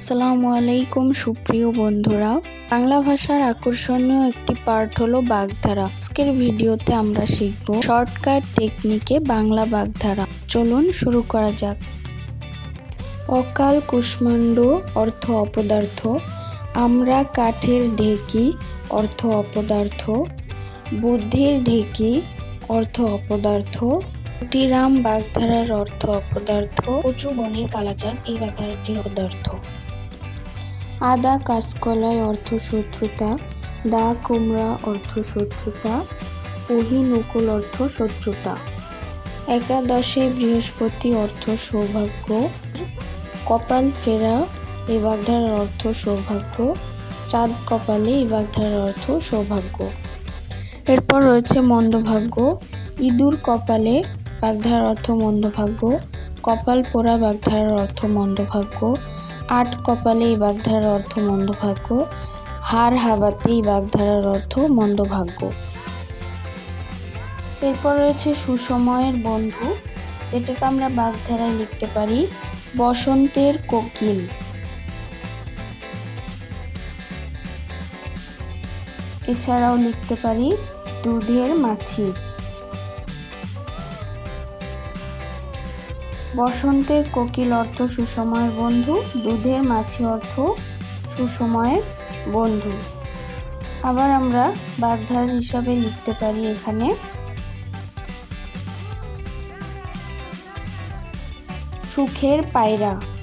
আসসালামু আলাইকুম, সুপ্রিয় বন্ধুরা। বাংলা ভাষার আকর্ষণীয় একটি পার্ট হলো বাগধারা। আজকের ভিডিওতে আমরা শিখব শর্টকাট টেকনিকে বাংলা বাগধারা। চলুন শুরু করা যাক। অকাল কুষ্মাণ্ড অর্থ অপদার্থ, আমরা কাঠের ঢেকি অর্থ অপদার্থ, বুদ্ধির ঢেকি অর্থ অপদার্থ, কুটিরাম বাগধারার অর্থ অপদার্থ, উঁচু বনের কালাচাঁদ এই বাগধারাটির অপদার্থ। আদা কাঁচকলায় অর্থ শত্রুতা দা কুমড়া অর্থ শত্রুতা নকুল অর্থ শত্রুতা একাদশে বৃহস্পতি অর্থ সৌভাগ্য, কপাল ফেরা এই বাগধারার অর্থ সৌভাগ্য, চাঁদ কপালে এই বাগধারার অর্থ সৌভাগ্য। এরপর রয়েছে মন্দভাগ্য, ইঁদুর কপালে বাগধারার অর্থ মন্দভাগ্য, কপাল পোড়া বাগধারার অর্থ মন্দভাগ্য আট কপালেই বাগধারার অর্থ মন্দভাগ্য, হার হাবাতেই বাগধারার অর্থ মন্দভাগ্য। এরপর রয়েছে সুসময়ের বন্ধু, যেটাকে আমরা বাগধারায় লিখতে পারি বসন্তের কোকিল। এছাড়াও লিখতে পারি দুধের মাছি। বসন্তের কোকিল অর্থ সুসময়ের বন্ধু, দুধে মাছি অর্থ সুসময়ের বন্ধু। আবার আমরা বাগধারা হিসাবে লিখতে পারি এখানে। সুখের পায়রা।